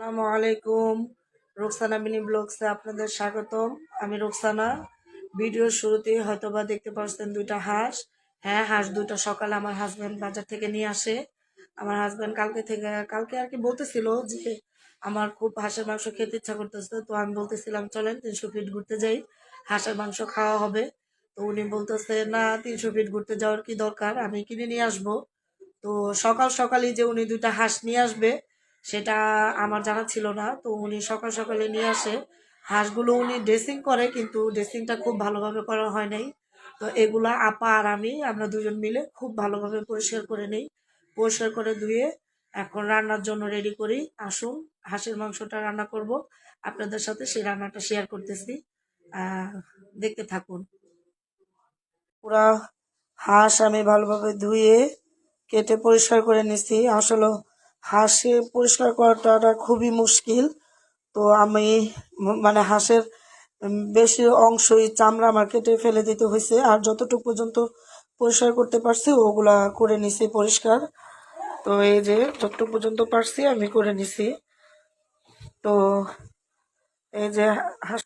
আসসালামু আলাইকুম। রোকসানা মিনি ব্লগসে আপনাদের স্বাগতম। আমি রোকসানা। ভিডিওর শুরুতে হয়তোবা দেখতে পাচ্ছেন দুইটা হাঁস। হ্যাঁ হাঁস দুটো সকালে আমার হাজব্যান্ড বাজার থেকে নিয়ে আসে। আমার হাজব্যান্ড কালকে থেকে, কালকে আর কি বলতেছিল যে আমার খুব হাঁসের মাংস খেতে ইচ্ছা করতেছে। তো আমি বলতেছিলাম, চলেন তিনশো ফিট ঘুরতে যাই। হাঁসের মাংস খাওয়া হবে। তো উনি বলতেছে, না, তিনশো ফিট ঘুরতে যাওয়ার কি দরকার? আমি কিনে নিয়ে আসব। তো সকাল সকালই যে উনি দুইটা হাঁস নিয়ে আসবে সেটা আমার জানা ছিল না। তো উনি সকাল সকালে নিয়ে আসে। হাঁসগুলো উনি ড্রেসিং করে, কিন্তু ড্রেসিংটা খুব ভালোভাবে করা হয় নাই। তো এগুলা আপা আর আমি, আমরা দুজন মিলে খুব ভালোভাবে পরিষ্কার করে নেই। পরিষ্কার করে ধুয়ে এখন রান্নার জন্য রেডি করি। আসুন, হাঁসের মাংসটা রান্না করব। আপনাদের সাথে সেই রান্নাটা শেয়ার করতেছি। দেখতে থাকুন। পুরা হাঁস আমি ভালোভাবে ধুয়ে, কেটে পরিষ্কার করে নিছি। আসলে হাঁসে পরিষ্কার করাটা খুবই মুশকিল। তো আমি মানে হাঁসের বেশি অংশই চামড়া আমার কেটে ফেলে দিতে হয়েছে আর যতটুকু পর্যন্ত পরিষ্কার করতে পারছি ওগুলা করে নিছি পরিষ্কার। তো এই যে যতটুকু পর্যন্ত পারছি আমি করে নিছি। তো এই যে হাঁস,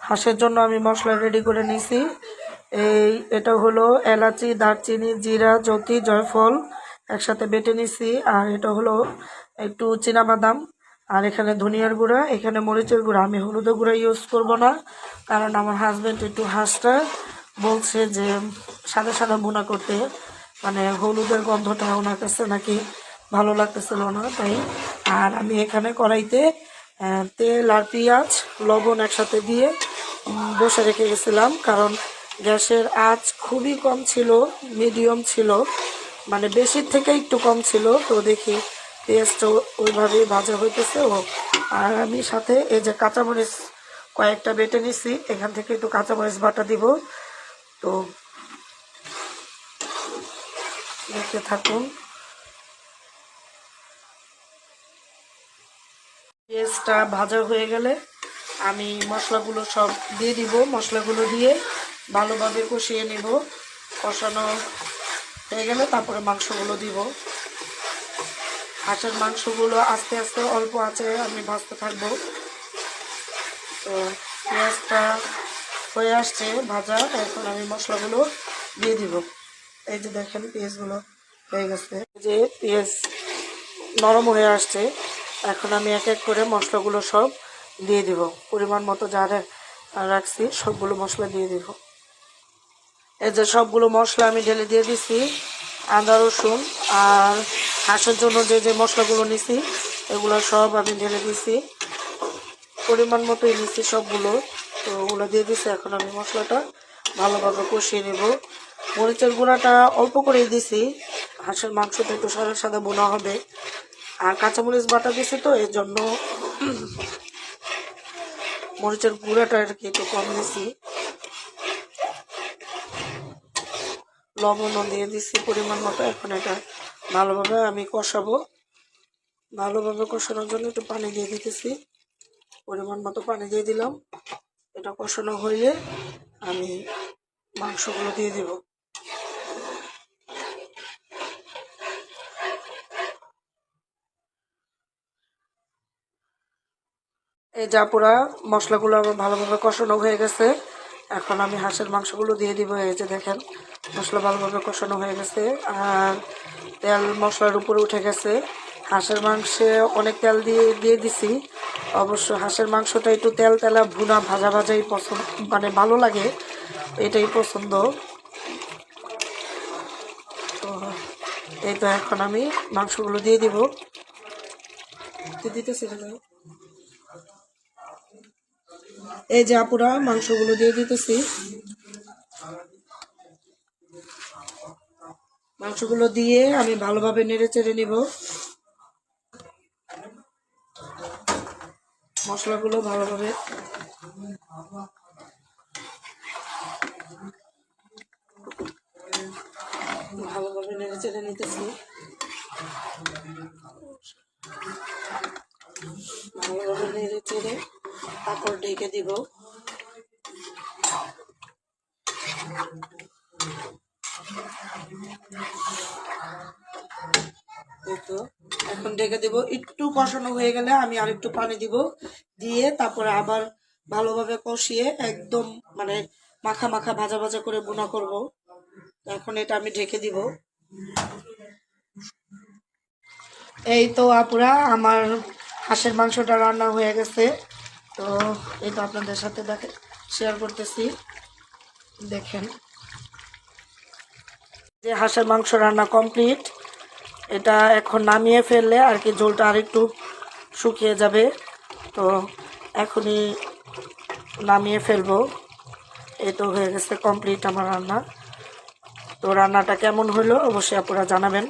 হাঁসের জন্য আমি মশলা রেডি করে নিছি। এই, এটা হলো এলাচি, দারচিনি, জিরা, জ্যোতি, জয়ফল একসাথে বেটে নিছি, আর এটা হলো একটু বাদাম আর এখানে ধনিয়ার গুঁড়া, এখানে মরিচের গুঁড়া। আমি হলুদের গুঁড়া ইউজ করব না, কারণ আমার হাজব্যান্ড একটু হাঁসটা বলছে যে সাদা সাদা বোনা করতে মানে হলুদের গন্ধটা ওনার কাছে নাকি ভালো লাগতেছিল না তাই। আর আমি এখানে কড়াইতে তেল আর পেঁয়াজ, লবণ একসাথে দিয়ে বসে রেখে গেছিলাম, কারণ গ্যাসের আঁচ খুবই কম ছিল মিডিয়াম ছিল। মানে বেশির থেকে একটু কম ছিল, তো দেখি পেঁয়াজটা ওইভাবে ভাজা হইতেছে, ও আর আমি সাথে এই যে কাঁচামরিচ কয়েকটা বেটে নিছি, এখান থেকে একটু কাঁচামরিচ বাটা দিব, তো দেখতে থাকুন। পেঁয়াজটা ভাজা হয়ে গেলে আমি মশলাগুলো সব দিয়ে দিব, মশলাগুলো দিয়ে ভালোভাবে কষিয়ে নিব, কষানো হয়ে গেলে তারপরে মাংসগুলো দিব। হাঁসের মাংসগুলো আস্তে আস্তে অল্প আছে, আমি ভাজতে থাকব। তো পেঁয়াজটা হয়ে আসছে ভাজা, এখন আমি মশলাগুলো দিয়ে দিব। এই যে দেখেন পেঁয়াজগুলো হয়ে গেছে। যে পেঁয়াজ নরম হয়ে আসছে, এখন আমি এক এক করে মশলাগুলো সব দিয়ে দিব। পরিমাণ মতো যা রাখছি, সবগুলো মশলা দিয়ে দিব। এই যে সবগুলো মশলা আমি ঢেলে দিয়ে দিছি, আদা, রসুন আর হাঁসের জন্য যে যে মশলাগুলো নিছি, এগুলো সব আমি ঢেলে দিছি। পরিমাণ মতোই নিছি সবগুলো, তো ওগুলো দিয়ে দিছি। এখন আমি মশলাটা ভালোভাবে কষিয়ে নেব। মরিচের গুঁড়াটা অল্প করেই দিছি। হাঁসের মাংসটা একটু সাদা সাদা বোনা হবে। আর কাঁচামরিচ বাটা দিছি তো, এর জন্য মরিচের গুঁড়াটা আর কি একটু কম দিছি। লবণও দিয়ে দিছি পরিমাণ মতো। এখন এটা ভালোভাবে আমি কষাবো। ভালোভাবে কষানোর জন্য একটু পানি দিয়ে দিতেছি। পরিমাণ মতো পানি দিয়ে দিলাম। এটা কষানো হইলে আমি মাংসগুলো দিয়ে দিব। এই যা জাপুরা মশলাগুলো আমার ভালোভাবে কষানো হয়ে গেছে। এখন আমি হাঁসের মাংসগুলো দিয়ে দিব, এই যে দেখেন মশলা ভালোভাবে কষানো হয়ে গেছে আর তেল মশলার উপরে উঠে গেছে। হাঁসের মাংসে অনেক তেল দিয়ে দিয়ে দিছি। অবশ্য হাঁসের মাংসটা একটু তেল তেলা ভুনা ভাজা ভাজাই পছন্দ মানে ভালো লাগে, এটাই পছন্দ। তো এই তো এখন আমি মাংসগুলো দিয়ে দিব। দিতেছি। এই যে আপুরা, মাংসগুলো দিয়ে দিতেছি। মাংসগুলো দিয়ে আমি ভালোভাবে নেড়ে চেড়ে নিব। মশলাগুলো ভালোভাবে ভালোভাবে নেড়ে চেড়ে নিতেছি। ভালোভাবে নেড়ে চেড়ে তারপর ঢেকে দিব। এখন ঢেকে দেব। একটু কষানো হয়ে গেলে আমি আরেকটু পানি দিব। দিয়ে তারপরে আবার ভালোভাবে কষিয়ে একদম মানে মাখা মাখা ভাজা ভাজা করে বোনা করব। এখন এটা আমি ঢেকে দিব। এই তো আপুরা, আমার হাঁসের মাংসটা রান্না হয়ে গেছে। তো এই তো আপনাদের সাথে দেখে শেয়ার করতেছি। দেখেন। যে হাঁসের মাংস রান্না কমপ্লিট এটা এখন নামিয়ে ফেললে আর কি ঝোলটা আরেকটু শুকিয়ে যাবে। তো এখনই নামিয়ে ফেলব। এই তো হয়ে গেছে কমপ্লিট আমার রান্না। তো রান্নাটা কেমন হলো অবশ্যই আপনারা জানাবেন।